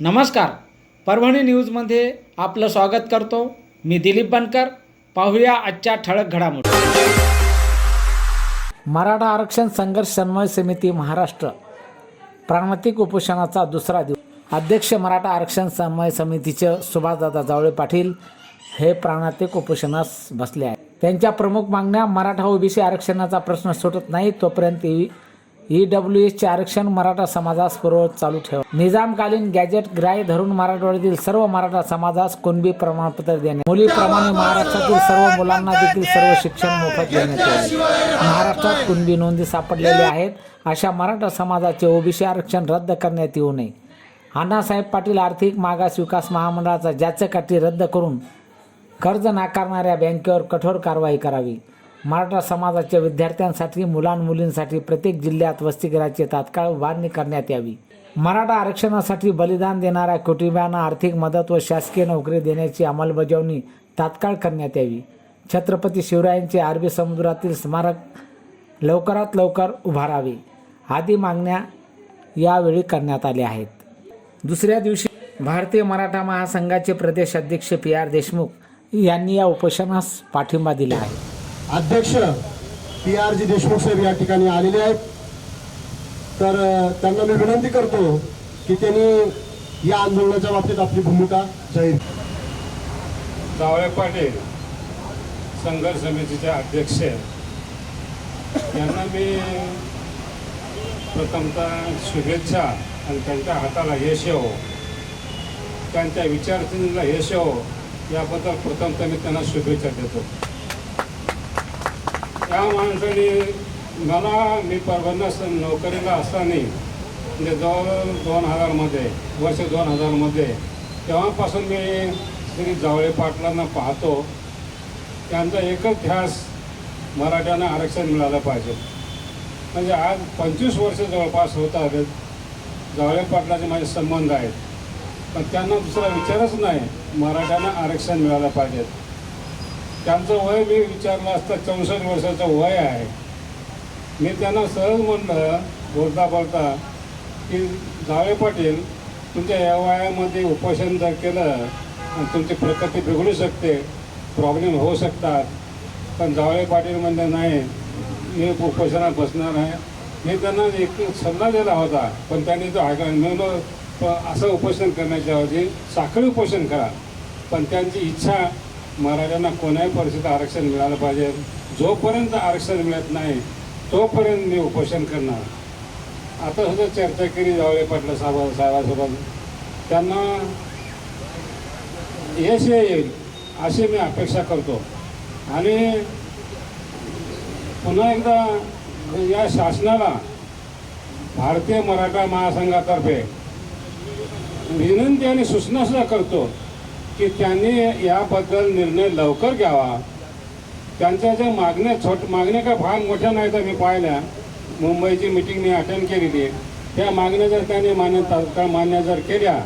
नमस्कार. परभणी न्यूजमध्ये आपलं स्वागत करतो. मी दिलीप बनकर. पाहूया आजच्या ठळक घडामोडी. मराठा आरक्षण संघर्ष समन्वय समिती महाराष्ट्र. प्राणतिक उपोषणाचा दुसरा दिवस. अध्यक्ष मराठा आरक्षण समन्वय समितीचे सुभाषदादा जावळे पाटील हे प्राणातिक उपोषणास बसले आहेत. त्यांच्या प्रमुख मागण्या मराठा ओबीसी आरक्षणाचा प्रश्न सुटत नाही तोपर्यंत ई डब्ल्यू एसचे आरक्षण मराठा समाजास पूर्ववत चालू ठेवा. निजामकालीन गॅजेट ग्राह्य धरून मराठवाड्यातील सर्व मराठा समाजास कुणबी प्रमाणपत्र देणे. मुलीप्रमाणे महाराष्ट्रातील सर्व मुलांना देखील सर्व शिक्षण मोफत देण्यात यावे महाराष्ट्रात कुणबी नोंदी सापडलेल्या आहेत अशा मराठा समाजाचे ओबीसी आरक्षण रद्द करण्यात येऊ नये. अण्णासाहेब पाटील आर्थिक मागास विकास महामंडळाचा ज्याचं काठी रद्द करून कर्ज नाकारणाऱ्या बँकेवर कठोर कारवाई करावी. मराठा समाजाच्या विद्यार्थ्यांसाठी मुलांमुलींसाठी प्रत्येक जिल्ह्यात वसतिगृहाची तात्काळ उभारणी करण्यात यावी. मराठा आरक्षणासाठी बलिदान देणाऱ्या कुटुंबियांना आर्थिक मदत व शासकीय नोकरी देण्याची अंमलबजावणी तात्काळ करण्यात यावी. छत्रपती शिवरायांचे अरबी समुद्रातील स्मारक लवकरात लवकर उभारावे आदी मागण्या यावेळी करण्यात आल्या आहेत. दुसऱ्या दिवशी भारतीय मराठा महासंघाचे प्रदेश अध्यक्ष पी आर देशमुख यांनी या उपोषणास पाठिंबा दिला आहे. अध्यक्ष पी आर जी देशमुख साहेब या ठिकाणी आलेले आहेत. तर त्यांना मी विनंती करतो की त्यांनी या आंदोलनाच्या बाबतीत आपली भूमिका जाहीर जावळे पाटील संघर्ष समितीचे अध्यक्ष यांना मी प्रथमतः शुभेच्छा आणि त्यांच्या हाताला यश येव. त्यांच्या विचारसरणीला यश येवो याबद्दल प्रथमतः मी त्यांना शुभेच्छा देतो. त्या माणसाने मला मी परभणीला नोकरीला असताना म्हणजे जवळ दोन हजारमध्ये वर्ष दोन हजारमध्ये तेव्हापासून मी श्री जावळे पाटलांना पाहतो. त्यांचा एकच ध्यास मराठ्यांना आरक्षण मिळालं पाहिजे. म्हणजे आज पंचवीस वर्ष जवळपास होत आहेत. जावळे पाटलाचे माझे संबंध आहेत. पण त्यांना दुसरा विचारच नाही. मराठ्यांना आरक्षण मिळालं पाहिजे. त्यांचं वय मी विचारलं असता चौसष्ट वर्षाचं वय आहे. मी त्यांना सहज म्हणलं बोलता बोलता की जावे पाटील तुमच्या या वयामध्ये उपोषण जर केलं तुमची प्रकृती बिघडू शकते प्रॉब्लेम होऊ शकतात. पण जावळे पाटील म्हणले नाही मी उपोषणात बसणार आहे. मी त्यांना एक सल्ला दिला होता पण त्यांनी तो ऐका मी म्हणलो, असं उपोषण करण्याच्या ऐवजी साखळी उपोषण करा. पण त्यांची इच्छा मराठ्यांना कोणाही परिस्थितीत आरक्षण मिळालं पाहिजे. जोपर्यंत आरक्षण मिळत नाही तोपर्यंत मी उपोषण करणार. आता सुद्धा चर्चा केली जावळे पाटला साहेब साहेबासोबत. त्यांना यश येईल अशी मी अपेक्षा करतो. आणि पुन्हा एकदा या शासनाला भारतीय मराठा महासंघातर्फे विनंती आणि सूचनासुद्धा करतो की त्यांनी याबद्दल निर्णय लवकर घ्यावा. त्यांच्या ज्या मागण्या छोट मागण्या का फार मोठ्या नाही तर मी पाहिल्या. मुंबईची मिटिंग मी अटेंड केलेली. त्या मागण्या जर त्यांनी मान्य तात्काळ मान्य जर केल्या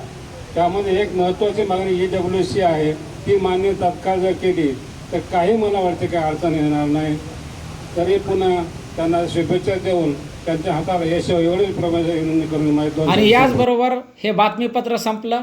त्यामध्ये एक महत्त्वाची मागणी ई डब्ल्यू सी आहे. ती मान्य तात्काळ जर केली तर काही मला वाटते काही अडचण येणार नाही. तरी पुन्हा त्यांना शुभेच्छा देऊन त्यांच्या हाताला यश एवढीच प्रमाणे करून माहिती आणि याचबरोबर हे बातमीपत्र संपलं.